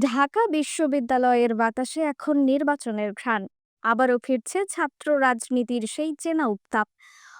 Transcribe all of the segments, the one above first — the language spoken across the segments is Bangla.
ঢাকা বিশ্ববিদ্যালয়ের বাতাসে এখন নির্বাচনের ঘ্রাণ। আবারও ফিরছে ছাত্র রাজনীতির সেই চেনা উত্তাপ।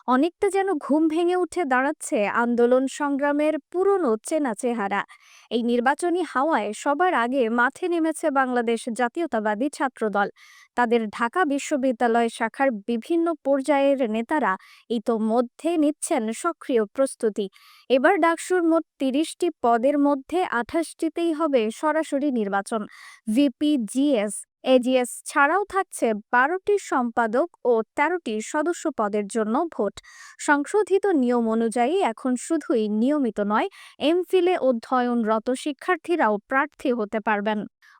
অনেকটা যেন ঘুম ভেঙে উঠে দাঁড়াচ্ছে আন্দোলন সংগ্রামের পুরনো চেনা চেহারা। এই নির্বাচনী হাওয়ায় সবার আগে মাঠে নেমেছে বাংলাদেশ জাতীয়তাবাদী ছাত্রদল। তাদের ঢাকা বিশ্ববিদ্যালয় শাখার বিভিন্ন পর্যায়ের নেতারা ইতোমধ্যে নিচ্ছেন সক্রিয় প্রস্তুতি। এবার ডাকসুর মোট তিরিশটি পদের মধ্যে আঠাশটিতেই হবে সরাসরি নির্বাচন। ভিপি জিএস এজিএস ছাড়াও থাকছে বারোটি সম্পাদক ও তেরোটি সদস্য পদের জন্য ভোট। সংশোধিত নিয়ম অনুযায়ী এখন শুধুই নিয়মিত নয়, এমফিলে অধ্যয়নরত শিক্ষার্থীরাও প্রার্থী হতে পারবেন।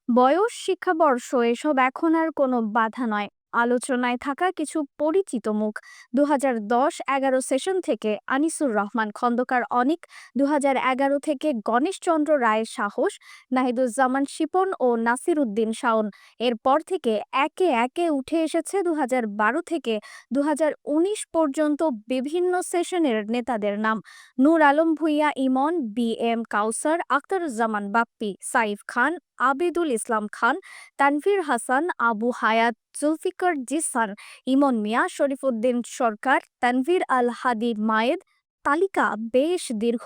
বয়স, শিক্ষাবর্ষ, এসব এখন আর কোনো বাধা নয়। আলোচনায় থাকা কিছু পরিচিত মুখ। দু হাজার দশ এগারো সেশন থেকে আনিসুর রহমান খন্দকার অনিক দু এগারো থেকে গণেশচন্দ্র রায় সাহস, নাহিদুজ্জামান শিপন ও নাসির উদ্দিন শাওন। এরপর থেকে একে একে উঠে এসেছে দু বারো থেকে দু হাজার উনিশ পর্যন্ত বিভিন্ন সেশনের নেতাদের নাম। নূর আলম ভুইয়া ইমন, বি এম কাউসার, আখতারুজ্জামান বাপ্পি, সাইফ খান আবিদুল ইসলাম খান, তানভীর হাসান, আবু হায়াত, জুলফিকর জিসান, ইমন মিয়া, শরীফুদ্দিন সরকার, তানভীর আল হাদি মায়েদ, তালিকা বেশ দীর্ঘ।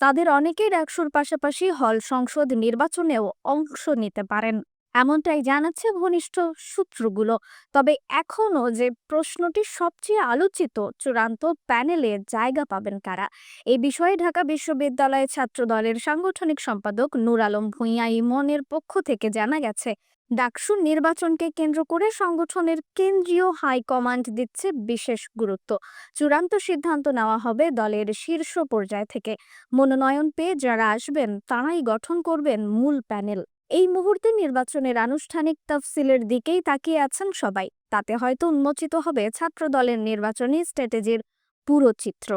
তাদের অনেকের একশোর পাশাপাশি হল সংসদ নির্বাচনেও অংশ নিতে পারেন। এমনটাই জানাচ্ছে ঘনিষ্ঠ সূত্রগুলো। তবে এখনও যে প্রশ্নটি সবচেয়ে আলোচিত, চূড়ান্ত প্যানেলে জায়গা পাবেন কারা? এ বিষয়ে ঢাকা বিশ্ববিদ্যালয়ের ছাত্র দলের সাংগঠনিক সম্পাদক নূর আলম ভূঁইয়া ইমনের পক্ষ থেকে জানা গেছে, ডাকসু নির্বাচনকে কেন্দ্র করে সংগঠনের কেন্দ্রীয় হাইকমান্ড দিচ্ছে বিশেষ গুরুত্ব। চূড়ান্ত সিদ্ধান্ত নেওয়া হবে দলের শীর্ষ পর্যায় থেকে। মনোনয়ন পেয়ে যারা আসবেন, তারাই গঠন করবেন মূল প্যানেল। এই মুহূর্তে নির্বাচনের আনুষ্ঠানিক তফসিলের দিকেই তাকিয়ে আছেন সবাই। তাতে হয়তো উন্মোচিত হবে ছাত্রদলের নির্বাচনী স্ট্র্যাটেজির পুরো চিত্র।